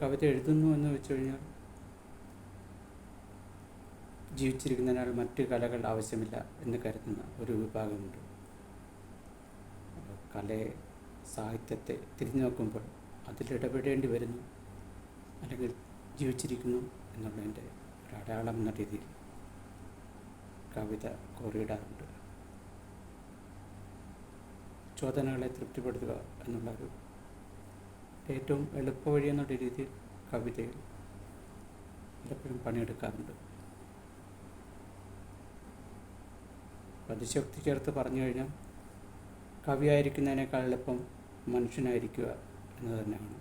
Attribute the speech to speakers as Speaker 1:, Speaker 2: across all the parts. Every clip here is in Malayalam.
Speaker 1: കവിത എഴുതുന്നു എന്ന് വെച്ച് കഴിഞ്ഞാൽ ജീവിച്ചിരിക്കുന്നതിനാൽ മറ്റ് കലകൾ ആവശ്യമില്ല എന്ന് കരുതുന്ന ഒരു വിഭാഗമുണ്ട്. കലയെ സാഹിത്യത്തെ തിരിഞ്ഞു നോക്കുമ്പോൾ അതിലിടപെടേണ്ടി വരുന്നു അല്ലെങ്കിൽ ജീവിച്ചിരിക്കുന്നു എന്നുള്ളതിന്റെ ഒരു അടയാളം എന്ന രീതിയിൽ കവിത കോറിയിടാറുണ്ട്. ചോദനകളെ തൃപ്തിപ്പെടുത്തുക എന്നുള്ള ഒരു ഏറ്റവും എളുപ്പവഴി എന്നുള്ള രീതിയിൽ കവിതയിൽ പലപ്പോഴും പണിയെടുക്കാറുണ്ട്. അതിശക്തി ചേർത്ത് പറഞ്ഞു കഴിഞ്ഞാൽ കവിയായിരിക്കുന്നതിനേക്കാൾ എളുപ്പം മനുഷ്യനായിരിക്കുക എന്ന് തന്നെയാണ്.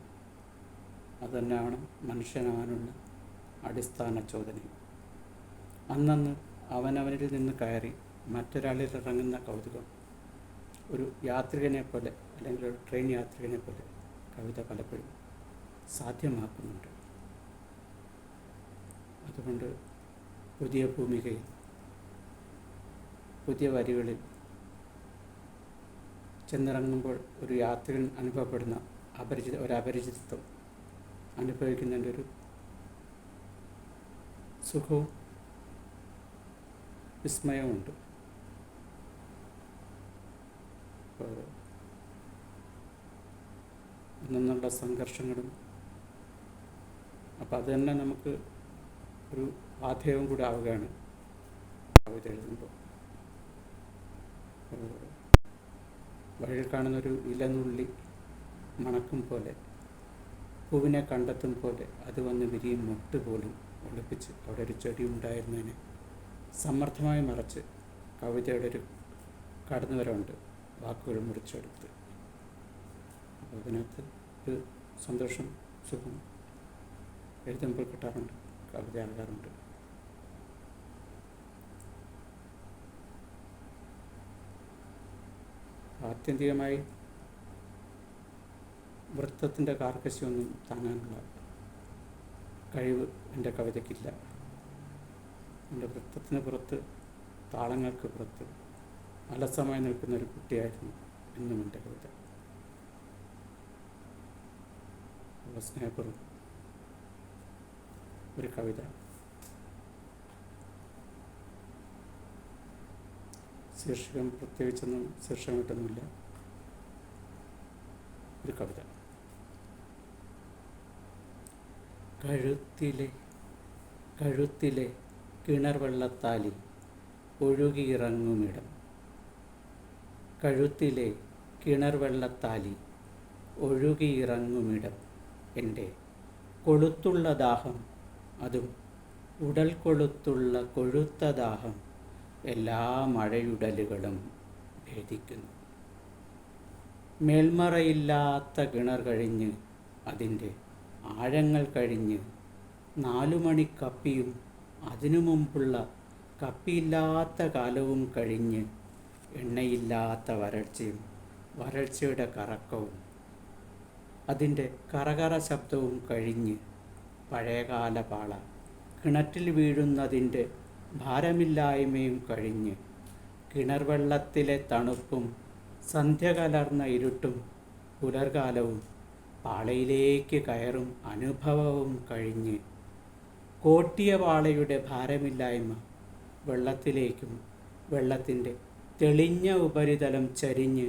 Speaker 1: അതുതന്നെയാണ് മനുഷ്യനാവാനുള്ള അടിസ്ഥാന ചോദനയും. അന്നന്ന് അവനവനിൽ നിന്ന് കയറി മറ്റൊരാളിൽ ഇറങ്ങുന്ന കൗതുകം ഒരു യാത്രികനെ പോലെ അല്ലെങ്കിൽ ഒരു ട്രെയിൻ യാത്രികനെ പോലെ കവിത പലപ്പോഴും സാധ്യമാക്കുന്നുണ്ട്. അതുകൊണ്ട് പുതിയ ഭൂമികയിൽ പുതിയ വരികളിൽ ചെന്നിറങ്ങുമ്പോൾ ഒരു യാത്രികൻ അനുഭവപ്പെടുന്ന അപരിചിത ഒരപരിചിതത്വം അനുഭവിക്കുന്നതിന്റെ ഒരു സുഖവും വിസ്മയവുമുണ്ട്. അപ്പോൾ നിന്നുള്ള സംഘർഷങ്ങളും. അപ്പോൾ അത് നമുക്ക് ഒരു ആധേയവും കൂടെ ആവുകയാണ്. കവിത എഴുതുമ്പോൾ. വഴിയിൽ കാണുന്നൊരു ഇലനുള്ളി മണക്കും പോലെ പൂവിനെ കണ്ടെത്തും പോലെ അത് വന്ന് വിരിയും മുട്ട് പോലും ഒളിപ്പിച്ച് അവിടെ ഒരു ചെടി ഉണ്ടായിരുന്നതിനെ സമർത്ഥമായി മറച്ച് കവിതയുടെ ഒരു കടന്നുവരവുണ്ട് വാക്കുകൾ മുറിച്ചെടുത്ത്. അതിനകത്ത് ഒരു സന്തോഷം സുഖം എഴുതുമ്പോൾ കിട്ടാറുണ്ട് കവിത എഴുതാറുണ്ട് ആത്യന്തികമായി വൃത്തത്തിന്റെ കാർക്കശ്യമൊന്നും താങ്ങാനുള്ള കഴിവ് എന്റെ കവിതയ്ക്കില്ല. എന്റെ വൃത്തത്തിന് പുറത്ത് താളങ്ങൾക്ക് പുറത്ത് അലസമായി നിൽക്കുന്ന ഒരു കുട്ടിയായിരുന്നു എന്നും എന്റെ കവിത. അപ്പോൾ സ്നേഹപൂർവം ഒരു കവിത. ശീർഷകം പ്രത്യേകിച്ചൊന്നും ശീർഷകം കിട്ടുന്നില്ല. ഒരു കവിത. കഴുത്തിലെ കഴുത്തിലെ കിണർ വെള്ളത്താലി ഒഴുകിയിറങ്ങുമിടം. കഴുത്തിലെ കിണർ വെള്ളത്താലി ഒഴുകിയിറങ്ങുമിടം. എന്റെ കൊളുത്തുള്ള ദാഹം അതും ഉടൽ കൊളുത്തുള്ള കൊഴുത്ത ദാഹം എല്ലാ മഴയുടലുകളും ഭേദിക്കുന്നു. മേൽമറയില്ലാത്ത കിണർ കഴിഞ്ഞ് അതിന്റെ ആഴങ്ങൾ കഴിഞ്ഞ് നാലുമണി കപ്പിയും അതിനു മുമ്പുള്ള കപ്പിയില്ലാത്ത കാലവും കഴിഞ്ഞ് എണ്ണയില്ലാത്ത വരൾച്ചയും വരൾച്ചയുടെ കറക്കവും അതിന്റെ കറകറ ശബ്ദവും കഴിഞ്ഞ് പഴയകാല പാള. കിണറ്റിൽ വീഴുന്നതിന്റെ ഭാരമില്ലായ്മയും കഴിഞ്ഞ് കിണർവെള്ളത്തിലെ തണുപ്പും സന്ധ്യ കലർന്ന ഇരുട്ടും പുലർകാലവും പാളയിലേക്ക് കയറും അനുഭവവും കഴിഞ്ഞ് കോട്ടിയ പാളയുടെ ഭാരമില്ലായ്മ വെള്ളത്തിലേക്കും വെള്ളത്തിന്റെ തെളിഞ്ഞ ഉപരിതലം ചരിഞ്ഞ്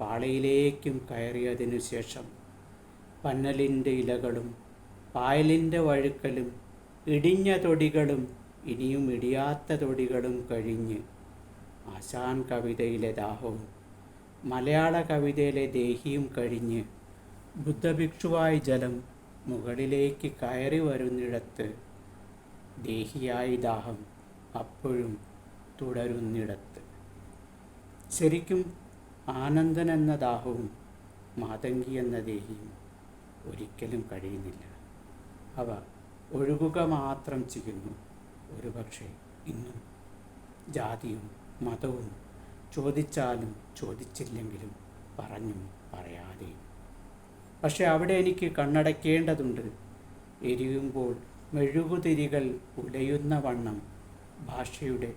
Speaker 1: പാളയിലേക്കും കയറിയതിനു ശേഷം പന്നലിന്റെ ഇലകളും പായലിന്റെ വഴുക്കലും ഇടിഞ്ഞ തൊടികളും ഇനിയും ഇടിയാത്ത തൊടികളും കഴിഞ്ഞ് ആശാൻ കവിതയിലെ ദാഹവും മലയാള കവിതയിലെ ദേഹിയും കഴിഞ്ഞ് ബുദ്ധഭിക്ഷുവായി ജലം മുകളിലേക്ക് കയറി വരുന്നിടത്ത് ദേഹിയായി ദാഹം അപ്പോഴും തുടരുന്നിടത്ത്. ശരിക്കും ആനന്ദൻ എന്ന ദാഹവും മാതങ്കി എന്ന ദേഹിയും. ഒരിക്കലും കഴിയുന്നില്ല. അവ ഒഴുകുക മാത്രം ചെയ്യുന്നു. ഒരുപക്ഷെ ഇന്നും ജാതിയും മതവും ചോദിച്ചാലും ചോദിച്ചില്ലെങ്കിലും പറഞ്ഞും പറയാതെയും പക്ഷെ അവിടെ എനിക്ക് കണ്ണടയ്ക്കേണ്ടതുണ്ട്. എരിയുമ്പോൾ മെഴുകുതിരികൾ ഉലയുന്ന വണ്ണം ഭാഷയുടെ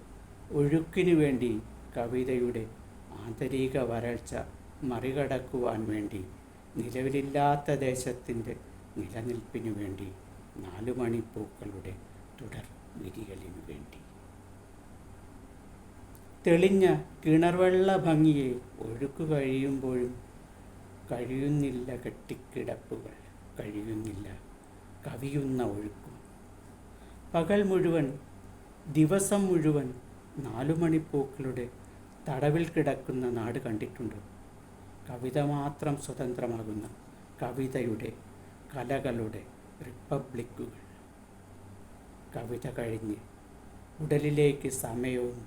Speaker 1: ഒഴുക്കിനു വേണ്ടി കവിതയുടെ ആന്തരിക വരൾച്ച മറികടക്കുവാൻ വേണ്ടി നിലവിലില്ലാത്ത ദേശത്തിന്റെ നിലനിൽപ്പിനു വേണ്ടി നാലു മണിപ്പൂക്കളുടെ തുടർ വിരികളിനു വേണ്ടി. തെളിഞ്ഞ കിണർവെള്ള ഭംഗിയെ ഒഴുക്ക് കഴിയുമ്പോഴും കഴിയുന്നില്ല കെട്ടിക്കിടപ്പുകൾ കഴിയുന്നില്ല കവിയുന്ന ഒഴുക്കും. പകൽ മുഴുവൻ ദിവസം മുഴുവൻ നാലു മണിപ്പൂക്കളുടെ തടവിൽ കിടക്കുന്ന നാട് കണ്ടിട്ടുണ്ടോ? കവിത മാത്രം സ്വതന്ത്രമാകുന്ന കവിതയുടെ കലകളുടെ റിപ്പബ്ലിക്കുകൾ. കവിത കഴിഞ്ഞ് ഉടലിലേക്ക് സമയവും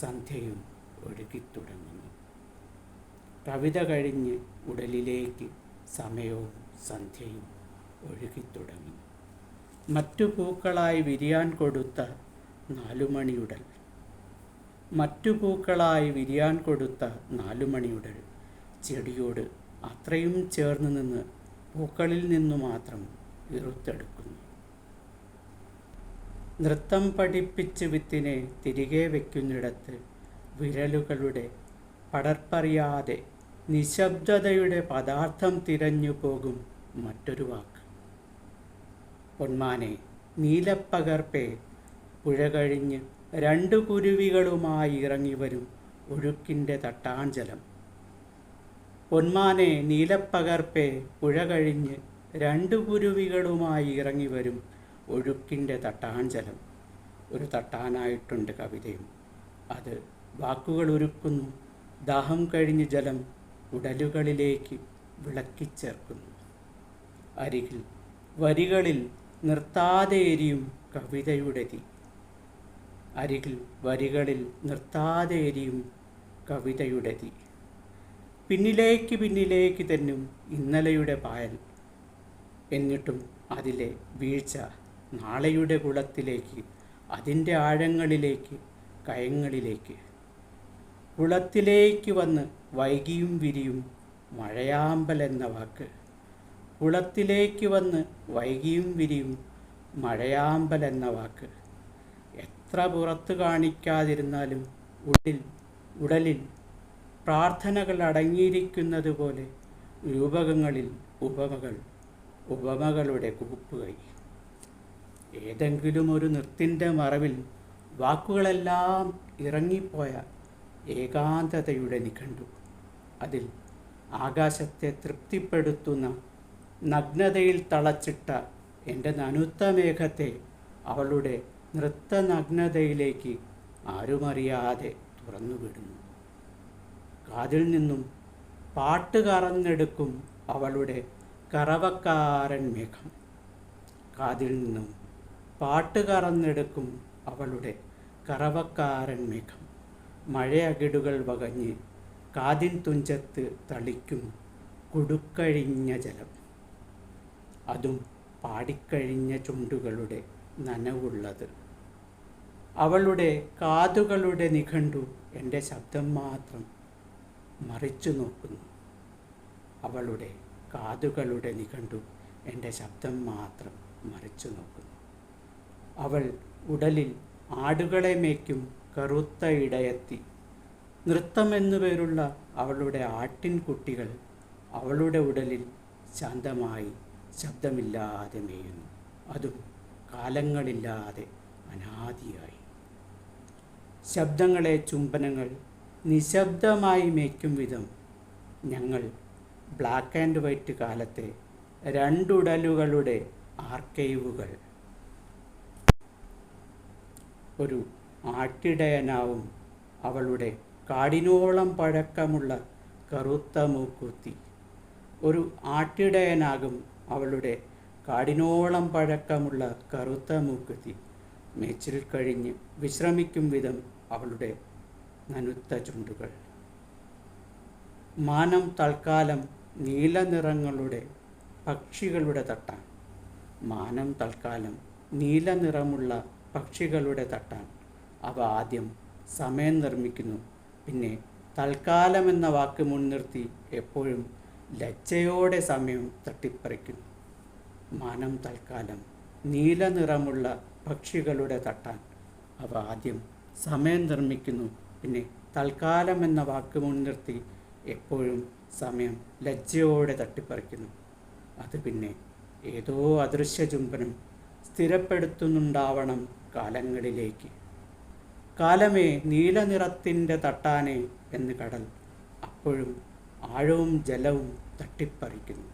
Speaker 1: സന്ധ്യയും ഒഴുകിത്തുടങ്ങുന്നു. കവിത കഴിഞ്ഞ് ഉടലിലേക്ക് സമയവും സന്ധ്യയും ഒഴുകിത്തുടങ്ങുന്നു. മറ്റു പൂക്കളായി വിരിയാൻ കൊടുത്ത നാലുമണിയുടൽ. മറ്റു പൂക്കളായി വിരിയാൻ കൊടുത്ത നാലുമണിയുടൽ ചെടിയോട് അത്രയും ചേർന്ന് നിന്ന് പൂക്കളിൽ നിന്നു മാത്രം ഇറുത്തെടുക്കുന്നു നൃത്തം പഠിപ്പിച്ച് വിത്തിനെ തിരികെ വയ്ക്കുന്നിടത്ത് വിരലുകളുടെ പടർപ്പറിയാതെ നിശബ്ദതയുടെ പദാർത്ഥം തിരഞ്ഞു പോകും മറ്റൊരു വാക്ക്. പൊന്മാനെ നീലപ്പകർപ്പെ പുഴ കഴിഞ്ഞ് രണ്ടു കുരുവികളുമായി ഇറങ്ങി വരും ഒഴുക്കിന്റെ തട്ടാഞ്ചലം. പൊന്മാനെ നീലപ്പകർപ്പെ പുഴ കഴിഞ്ഞ് രണ്ടു കുരുവികളുമായി ഇറങ്ങി വരും ഒഴുക്കിന്റെ തട്ടാഞ്ചലം. ഒരു തട്ടാനായിട്ടുണ്ട് കവിതയും. അത് വാക്കുകൾ ഒരുക്കുന്നു. ദാഹം കഴിഞ്ഞ് ജലം ഉടലുകളിലേക്ക് വിളക്കിച്ചേർക്കുന്നു. അരികിൽ വരികളിൽ നിർത്താതെ എരിയും കവിതയുടെ തീ. അരികിൽ വരികളിൽ നിർത്താതെ എരിയും കവിതയുടെ തീ. പിന്നിലേക്ക് പിന്നിലേക്ക് തെന്നും ഇന്നലെയുടെ പായൽ. എന്നിട്ടും അതിലെ വീഴ്ച നാളെയുടെ കുളത്തിലേക്ക് അതിന്റെ ആഴങ്ങളിലേക്ക് കയങ്ങളിലേക്ക്. കുളത്തിലേക്ക് വന്ന് വൈകിയും വിരിയും മഴയാമ്പൽ എന്ന വാക്ക്. കുളത്തിലേക്ക് വന്ന് വൈകിയും വിരിയും മഴയാമ്പൽ എന്ന വാക്ക്. എത്ര പുറത്ത് കാണിക്കാതിരുന്നാലും ഉള്ളിൽ ഉടലിൽ പ്രാർത്ഥനകൾ അടങ്ങിയിരിക്കുന്നത് പോലെ രൂപകങ്ങളിൽ ഉപമകൾ ഉപമകളുടെ കുപ്പുകൈ ഏതെങ്കിലും ഒരു നിർത്തിന്റെ മറവിൽ വാക്കുകളെല്ലാം ഇറങ്ങിപ്പോയ ഏകാന്തതയുടെ നിഘണ്ടു. അതിൽ ആകാശത്തെ തൃപ്തിപ്പെടുത്തുന്ന നഗ്നതയിൽ തളച്ചിട്ട എന്റെ നനുത്ത മേഘത്തെ അവളുടെ നൃത്തനഗ്നതയിലേക്ക് ആരുമറിയാതെ തുറന്നുവിടുന്നു. കാതിൽ നിന്നും പാട്ട് കറന്നെടുക്കും അവളുടെ കറവക്കാരൻ മേഘം. കാതിൽ നിന്നും പാട്ട് കറന്നെടുക്കും അവളുടെ കറവക്കാരൻ മേഘം. മഴയകിടുകൾ വകഞ്ഞ് കാതിൻ തുഞ്ചത്ത് തളിക്കും കുടുക്കഴിഞ്ഞ ജലം. അതും പാടിക്കഴിഞ്ഞ ചുണ്ടുകളുടെ നനവുള്ളത്. അവളുടെ കാതുകളുടെ നിഘണ്ടു എന്റെ ശബ്ദം മാത്രം മറിച്ചു നോക്കുന്നു. അവളുടെ കാതുകളുടെ നിഘണ്ടു എന്റെ ശബ്ദം മാത്രം മറിച്ചു നോക്കുന്നു. അവൾ ഉടലിൽ ആടുകളെ മേയ്ക്കും കറുത്ത ഇടയത്തി. നൃത്തം എന്നു പേരുള്ള അവളുടെ ആട്ടിൻകുട്ടികൾ അവളുടെ ഉടലിൽ ശാന്തമായി ശബ്ദമില്ലാതെ മേയുന്നു. അതും കാലങ്ങളില്ലാതെ അനാദിയായി. ശബ്ദങ്ങളെ ചുംബനങ്ങൾ നിശബ്ദമായി മേയ്ക്കും വിധം ഞങ്ങൾ ബ്ലാക്ക് ആൻഡ് വൈറ്റ് കാലത്തെ രണ്ടുടലുകളുടെ ആർക്കൈവുകൾ ഒരു ആട്ടിടയനാവും അവളുടെ കാടിനോളം പഴക്കമുള്ള കറുത്ത മൂക്കുത്തി. ഒരു ആട്ടിടയനാകും അവളുടെ കാടിനോളം പഴക്കമുള്ള കറുത്ത മൂക്കുത്തി. മേച്ചിൽ കഴിഞ്ഞ് വിശ്രമിക്കും വിധം അവളുടെ നനുത്ത ചുണ്ടുകൾ. മാനം തൽക്കാലം നീല നിറങ്ങളുടെ പക്ഷികളുടെ തട്ടാണ്. മാനം തൽക്കാലം നീലനിറമുള്ള പക്ഷികളുടെ തട്ടാണ്. അവ ആദ്യം സമയം നിർമ്മിക്കുന്നു. പിന്നെ തൽക്കാലം എന്ന വാക്ക് മുൻനിർത്തി എപ്പോഴും ലജ്ജയോടെ സമയം തട്ടിപ്പറിക്കുന്നു. മാനം തൽക്കാലം നീലനിറമുള്ള പക്ഷികളുടെ തട്ടാൻ അവ ആദ്യം സമയം നിർമ്മിക്കുന്നു. പിന്നെ തൽക്കാലം എന്ന വാക്ക് മുൻനിർത്തി എപ്പോഴും സമയം ലജ്ജയോടെ തട്ടിപ്പറിക്കുന്നു. അത് പിന്നെ ഏതോ അദൃശ്യ ചുംബനം സ്ഥിരപ്പെടുത്തുന്നുണ്ടാവണം കാലങ്ങളിലേക്ക്. കാലമേ നീലനിറത്തിന്റെ തട്ടാനെ എന്ന് കടൽ അപ്പോഴും ആഴവും ജലവും തട്ടിപ്പറിക്കുന്നു.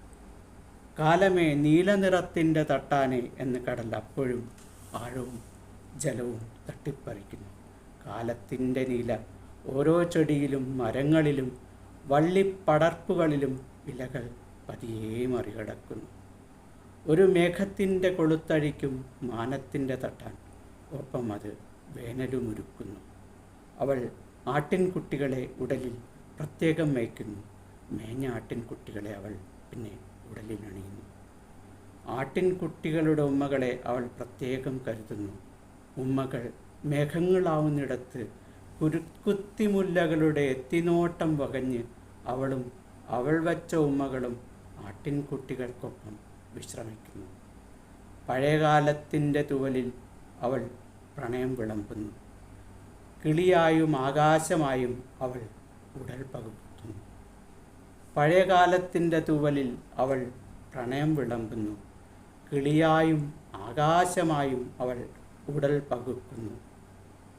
Speaker 1: കാലമേ നീലനിറത്തിന്റെ തട്ടാനെ എന്ന് കടൽ അപ്പോഴും ആഴവും ജലവും തട്ടിപ്പറിക്കുന്നു. കാലത്തിന്റെ നില. ഓരോ ചെടിയിലും മരങ്ങളിലും വള്ളിപ്പടർപ്പുകളിലും ഇലകൾ പതിയെ മറികടക്കുന്നു. ഒരു മേഘത്തിന്റെ കൊളുത്തഴിക്കും മാനത്തിന്റെ തട്ടാൻ. ഒപ്പം അത് വേനലുമൊരുക്കുന്നു അവൾ ആട്ടിൻകുട്ടികളെ ഉടലിൽ പ്രത്യേകം മേയ്ക്കുന്നു. മേഞ്ഞ ആട്ടിൻകുട്ടികളെ അവൾ പിന്നെ ഉടലിൽ അണിയുന്നു. ആട്ടിൻകുട്ടികളുടെ ഉമ്മകളെ അവൾ പ്രത്യേകം കരുതുന്നു. ഉമ്മകൾ മേഘങ്ങളാവുന്നിടത്ത് കുരുക്കുത്തിമുല്ലകളുടെ എത്തിനോട്ടം വകഞ്ഞ് അവളും അവൾ വച്ച ഉമ്മകളും ആട്ടിൻകുട്ടികൾക്കൊപ്പം വിശ്രമിക്കുന്നു. പഴയകാലത്തിന്റെ തുവലിൽ അവൾ പ്രണയം വിളമ്പുന്നു. കിളിയായും ആകാശമായും അവൾ ഉടൽ പകുത്തുന്നു. പഴയകാലത്തിന്റെ തുവലിൽ അവൾ പ്രണയം വിളമ്പുന്നു. കിളിയായും ആകാശമായും അവൾ ഉടൽ പകുക്കുന്നു.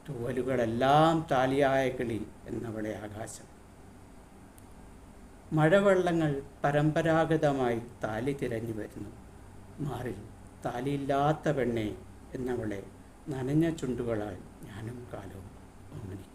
Speaker 1: തൂവലുകളെല്ലാം താലിയായ കിളി എന്നവളെ ആകാശം. മഴവെള്ളങ്ങൾ പരമ്പരാഗതമായി താലി തിരഞ്ഞു വരുന്നു. മാറിൽ താലിയില്ലാത്ത പെണ്ണെ എന്നവളെ നനഞ്ഞ ചുണ്ടുകളാൽ ഞാനും കാലവും ഓമനിക്കും.